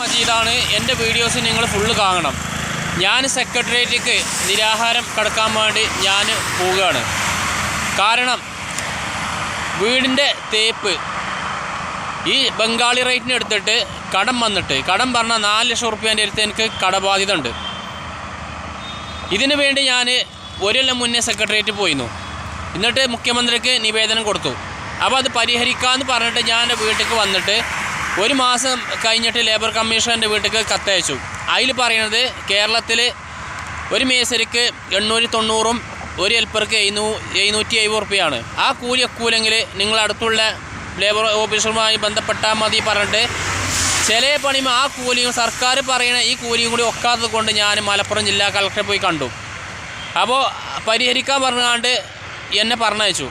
മജീദാണ് എന്റെ വീഡിയോസ് നിങ്ങൾ ഫുള്ള് കാണണം. ഞാൻ സെക്രട്ടേറിയറ്റിക്ക് നിരാഹാരം കടക്കാൻ വേണ്ടി ഞാൻ പോവുകയാണ്. കാരണം വീടിന്റെ തേപ്പ്. ഈ ബംഗാളി റേറ്റിന് എടുത്തിട്ട് കടം വന്നിട്ട് കടം പറഞ്ഞാൽ നാല് ലക്ഷം റുപ്യേന്റെ അടുത്ത് എനിക്ക് കടബാധ്യത ഉണ്ട്. ഇതിനു വേണ്ടി ഞാൻ ഒരു കൊല്ലം മുന്നേ സെക്രട്ടേറിയറ്റ് പോയിരുന്നു. എന്നിട്ട് മുഖ്യമന്ത്രിക്ക് നിവേദനം കൊടുത്തു. അപ്പോൾ അത് പരിഹരിക്കാമെന്ന് പറഞ്ഞിട്ട് ഞാൻ എന്റെ വീട്ടിലേക്ക് വന്നിട്ട് ഒരു മാസം കഴിഞ്ഞിട്ട് ലേബർ കമ്മീഷന്റെ വീട്ടിലേക്ക് കത്തയച്ചു. അതിൽ പറയുന്നത് കേരളത്തിൽ ഒരു മേസരിക്ക് എണ്ണൂറ്റി തൊണ്ണൂറും ഒരു ഹെൽപ്പർക്ക് എഴുന്നൂ എഴുന്നൂറ്റി എഴുപത് റുപ്യയാണ് ആ കൂലി ഒക്കൂലെങ്കിൽ നിങ്ങൾ അടുത്തുള്ള ലേബർ ഓഫീസറുമായി ബന്ധപ്പെട്ടാൽ മതി പറഞ്ഞിട്ട് ചില പണിയും ആ കൂലിയും സർക്കാർ പറയുന്ന ഈ കൂലിയും കൂടി ഒക്കാത്തത് കൊണ്ട് ഞാൻ മലപ്പുറം ജില്ലാ കളക്ടറെ പോയി കണ്ടു. അപ്പോൾ പരിഹരിക്കാൻ പറഞ്ഞാണ്ട് എന്നെ പറഞ്ഞയച്ചു.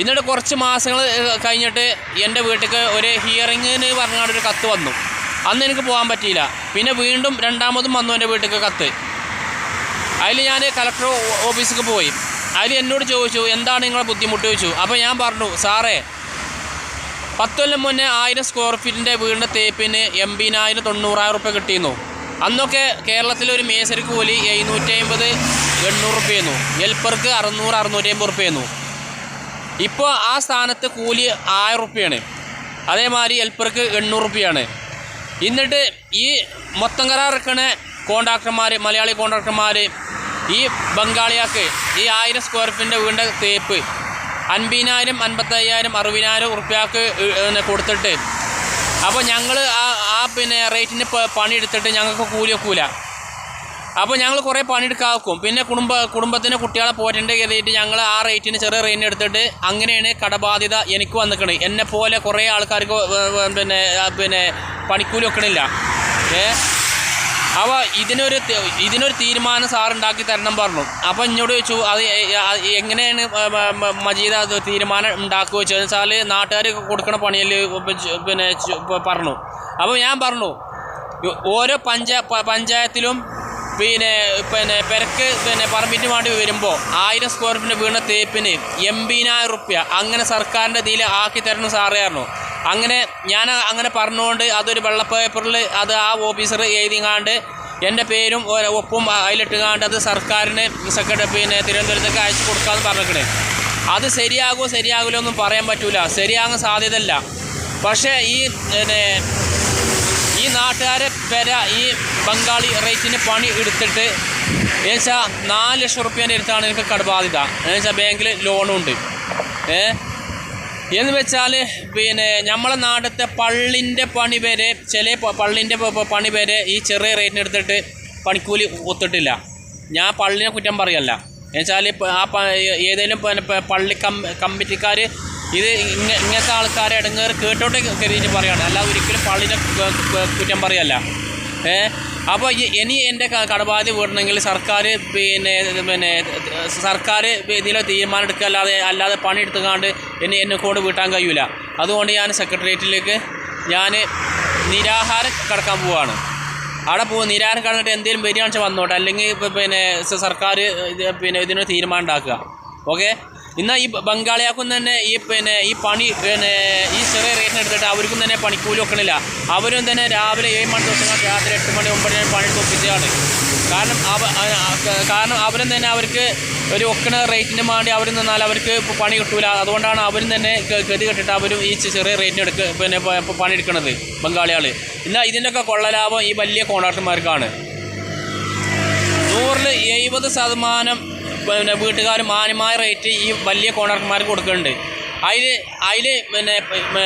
എന്നിട്ട് കുറച്ച് മാസങ്ങൾ കഴിഞ്ഞിട്ട് എന്റെ വീട്ടിലേക്ക് ഒരു ഹിയറിങ്ങിന് പറഞ്ഞാണ്ട് ഒരു കത്ത് വന്നു. അന്ന് എനിക്ക് പോകാൻ പറ്റിയില്ല. പിന്നെ വീണ്ടും രണ്ടാമതും വന്നു എന്റെ വീട്ടിലേക്ക് കത്ത്. അതിൽ ഞാൻ കലക്ടർ ഓഫീസിലേക്ക് പോയി. അതിൽ എന്നോട് ചോദിച്ചു എന്താണ് നിങ്ങളെ ബുദ്ധിമുട്ട്? ചോദിച്ചു. അപ്പോൾ ഞാൻ പറഞ്ഞു സാറേ പത്ത് കൊല്ലം മുന്നേ ആയിരം സ്ക്വയർ ഫീറ്റിന്റെ വീടിന്റെ തേപ്പിന് എൺപതിനായിരം തൊണ്ണൂറായിരം റുപ്യ കിട്ടിയിരുന്നു. അന്നൊക്കെ കേരളത്തിൽ ഒരു മേസരി കൂലി എഴുന്നൂറ്റി അമ്പത് എണ്ണൂറ് റുപ്യന്നു ഹെൽപ്പർക്ക് അറുന്നൂറ് അറുന്നൂറ്റി അമ്പത് റുപ്യന്നു ഇപ്പോൾ ആ സ്ഥാനത്ത് കൂലി ആയിരം റുപ്യാണ്. അതേമാതിരി ഹെൽപ്പർക്ക് എണ്ണൂറ് റുപ്യാണ്. എന്നിട്ട് ഈ മൊത്തം കരാറെടുക്കണ കോൺട്രാക്ടർമാർ മലയാളി കോൺട്രാക്ടർമാർ ഈ ബംഗാളിയാക്ക് ഈ ആയിരം സ്ക്വയർ ഫീറ്റിന്റെ വീടിന്റെ തേപ്പ് അൻപതിനായിരം അൻപത്തയ്യായിരം അറുപതിനായിരം ഉറുപ്പ്യക്ക് കൊടുത്തിട്ട്. അപ്പോൾ ഞങ്ങൾ ആ ആ പിന്നെ റേറ്റിന് പണി പണിയെടുത്തിട്ട് ഞങ്ങൾക്ക് കൂലി വെക്കൂല. അപ്പോൾ ഞങ്ങൾ കുറേ പണിയെടുക്കാക്കും. പിന്നെ കുടുംബ കുടുംബത്തിന് കുട്ടികളെ പോറ്റേണ്ട കരുതിയിട്ട് ഞങ്ങൾ ആ റേറ്റിന് ചെറിയ റേറ്റിന് എടുത്തിട്ട് അങ്ങനെയാണ് കടബാധ്യത എനിക്ക് വന്നിക്കണത് എന്നെ പോലെ കുറേ ആൾക്കാർക്ക് പിന്നെ പിന്നെ പണിക്കൂലി വെക്കണില്ല. ഏ? അപ്പോൾ ഇതിനൊരു ഇതിനൊരു തീരുമാനം സാർ ഉണ്ടാക്കി തരണം പറഞ്ഞു. അപ്പോൾ എന്നോട് ചോദിച്ചു അത് എങ്ങനെയാണ് മജീദ് അത് തീരുമാനം ഉണ്ടാക്കുക വെച്ചാൽ നാട്ടുകാർ കൊടുക്കണ പണിയിൽ പിന്നെ പറഞ്ഞു. അപ്പോൾ ഞാൻ പറഞ്ഞു ഓരോ പഞ്ചായ പഞ്ചായത്തിലും പിന്നെ പിന്നെ പെരക്ക് പിന്നെ പെർമിറ്റ് വേണ്ടി വരുമ്പോൾ ആയിരം സ്ക്വയർ ഫീറ്റിന് വീണ തേപ്പിന് എൺപതിനായിരം റുപ്യ. അങ്ങനെ സർക്കാരിന്റെ ഇതിൽ ആക്കി തരണം സാറിയായിരുന്നു അങ്ങനെ ഞാൻ അങ്ങനെ പറഞ്ഞുകൊണ്ട് അതൊരു വെള്ള പേപ്പറിൽ അത് ആ ഓഫീസർ എഴുതിങ്ങാണ്ട് എന്റെ പേരും ഒപ്പും അതിലിട്ടുകാണ്ട് അത് സർക്കാരിന് സെക്രട്ടറി പിന്നെ തിരുവനന്തപുരത്തേക്ക് അയച്ചു കൊടുക്കാമെന്ന് പറഞ്ഞിരിക്കണേ അത് ശരിയാകുമോ ശരിയാകില്ലോ ഒന്നും പറയാൻ പറ്റില്ല ശരിയാകാൻ സാധ്യതയല്ല. പക്ഷേ ഈ നാട്ടുകാരെ പെര ഈ ബംഗാളി റേറ്റിന് പണി എടുത്തിട്ട് എന്നുവെച്ചാൽ നാല് ലക്ഷം റുപ്യേന്റെ അടുത്താണ് എനിക്ക് കടബാധ്യത. എന്നുവെച്ചാൽ ബാങ്കിൽ ലോണും ഉണ്ട് ഏ? എന്ന് വെച്ചാൽ പിന്നെ നമ്മളെ നാട്ടിലത്തെ പള്ളിന്റെ പണി വരെ ചില പള്ളിന്റെ പണി വരെ ഈ ചെറിയ റേറ്റിന് എടുത്തിട്ട് പണിക്കൂലി ഒത്തിട്ടില്ല. ഞാൻ പള്ളിനെ കുറ്റം പറയല്ല. എന്നുവെച്ചാൽ ആ ഏതെങ്കിലും പള്ളി കം കമ്മിറ്റിക്കാർ ഇത് ഇങ്ങ ഇങ്ങനത്തെ ആൾക്കാരെ ഇടങ്ങേറ് കേട്ടോട്ടെ കരുതിയിട്ട് പറയാണ്. അല്ലാതെ ഒരിക്കലും പള്ളിനെ കുറ്റം പറയല്ല. ഏ? അപ്പോൾ ഇനി എന്റെ കടബാധ്യത വീടണമെങ്കിൽ സർക്കാർ പിന്നെ പിന്നെ സർക്കാർ ഇതിലെ തീരുമാനം എടുക്കുക അല്ലാതെ അല്ലാതെ പണി എടുത്തുകൊണ്ട് എന്നെ എന്നെ കൂടെ വീട്ടാൻ കഴിയില്ല അതുകൊണ്ട് ഞാൻ സെക്രട്ടേറിയറ്റിലേക്ക് ഞാൻ നിരാഹാരം കിടക്കാൻ പോവാണ്. അവിടെ പോകും നിരാഹാരം കിടന്നിട്ട് എന്തെങ്കിലും വരികയാണെന്ന് വന്നോട്ടെ. അല്ലെങ്കിൽ പിന്നെ സർക്കാർ പിന്നെ ഇതിനൊരു തീരുമാനം ഉണ്ടാക്കുക. ഓക്കെ? എന്നാൽ ഈ ബംഗാളിയാക്കും തന്നെ ഈ പിന്നെ ഈ പണി പിന്നെ ഈ ചെറിയ റേറ്റിന് എടുത്തിട്ട് അവർക്കും തന്നെ പണിക്കൂലി വെക്കണില്ല. അവരും തന്നെ രാവിലെ ഏഴ് മണി തൊട്ട് രാത്രി എട്ട് മണി ഒമ്പത് മണി പണി ഒപ്പിച്ചതാണ്. കാരണം അവ കാരണം അവരും തന്നെ അവർക്ക് ഒരു ഒക്കണ റേറ്റിന് വേണ്ടി അവർ നിന്നാൽ അവർക്ക് പണി കിട്ടൂല. അതുകൊണ്ടാണ് അവരും തന്നെ ഗതി കെട്ടിട്ട് അവരും ഈ ചെറിയ റേറ്റിന് എടുക്ക പിന്നെ പണി എടുക്കുന്നത് ബംഗാളികൾ എന്നാൽ ഇതിന്റെയൊക്കെ കൊള്ളലാഭം ഈ വലിയ കോൺട്രാക്ടർമാർക്കാണ്. നൂറിൽ എഴുപത് ശതമാനം പിന്നെ വീട്ടുകാർ മാന്യമായ റേറ്റ് ഈ വലിയ കോണർമാർക്ക് കൊടുക്കുന്നുണ്ട്. അതിൽ അതിൽ പിന്നെ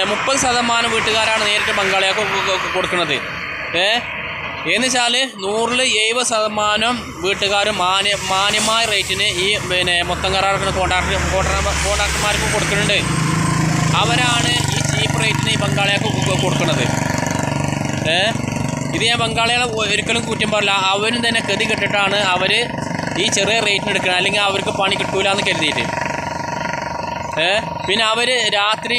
മുപ്പത് ശതമാനം വീട്ടുകാരാണ് നേരിട്ട് പങ്കാളിയാൾക്ക് കൊ- കൊ- കൊടുക്കുന്നത്. ഏ? എന്ന് വെച്ചാൽ നൂറിൽ എഴുപത് ശതമാനം വീട്ടുകാർ മാന്യ മാന്യമായ റേറ്റിന് ഈ പിന്നെ മൊത്തം കരാറുന്ന കോൺട്രാക്ടർ കോൺട്രാക്ടർമാർക്ക് കൊടുക്കുന്നുണ്ട്. അവരാണ് ഈ ചീപ്പ് റേറ്റിന് ഈ പങ്കാളിയാൾക്ക് കൊടുക്കുന്നത്. ഏ? ഇത് ഞാൻ പങ്കാളികളെ ഒരിക്കലും കുറ്റം പറയില്ല. അവരും തന്നെ ഗതി കെട്ടിട്ടാണ് അവർ ഈ ചെറിയ റേറ്റിന് എടുക്കണം. അല്ലെങ്കിൽ അവർക്ക് പണി കിട്ടൂല എന്ന് കരുതിയിട്ട് പിന്നെ അവർ രാത്രി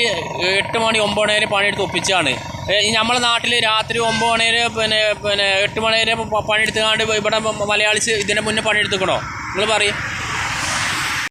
എട്ട് മണി ഒമ്പത് മണി വരെ പണിയെടുത്ത് ഒപ്പിച്ചാണ്. നമ്മളെ നാട്ടിൽ രാത്രി ഒമ്പത് മണി വരെ പിന്നെ പിന്നെ എട്ട് മണി വരെ പണിയെടുത്തുകൊണ്ട് ഇവിടെ മലയാളിച്ച് ഇതിനെ മുന്നേ പണിയെടുത്തുക്കണോ? നിങ്ങൾ പറയും.